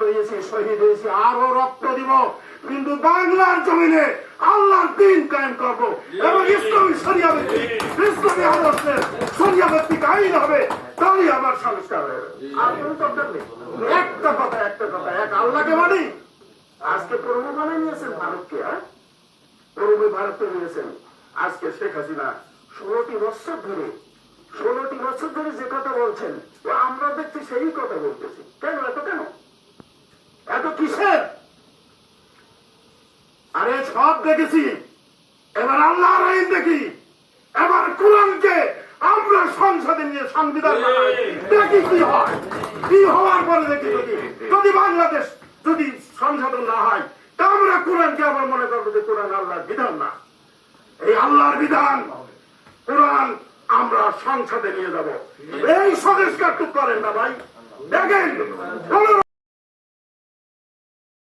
দিয়েছি শহীদ হয়েছি, আরও রক্ত দিব। কিন্তু বাংলার জমিনে আল্লাহর দিন কায়েম করব এবং ইসলামী সরিয়া ব্যক্তি ইসলামী আদর্শের সরিয়া ব্যক্তিকে আইন হবে, তাই আমার সংস্কার হবে। আর কোনো দরকার নেই। একটা কথা একটা কথা, এক আল্লাহকে মানি। আজকে প্রভু মানে নিয়েছেন ভারতকে হ্যাঁ? প্রভু ভারতকে নিয়েছেন আজকে শেখ হাসিনা। ষোলোটি বছর ধরে, ষোলোটি বছর ধরে যে কথা বলছেন আমরা দেখছি সেই কথা বলতেছি কেন এত কেন এত কিসের আরে সব দেখেছি। এবার আল্লাহর আইন দেখি। এবার কোরআনকে আমরা সংসদে নিয়ে সংবিধান দেখি কি হয়। কি হওয়ার পরে দেখি যদি যদি বাংলাদেশ যদি সংশোধন না হয়, তা আমরা কোরআনকে আবার মনে করব যে কোরআন আল্লাহর বিধান না। এই আল্লাহর বিধান, কোরআন আমরা সংসদে নিয়ে যাব। এই সংস্কারটুক করেন না ভাই। দেখেন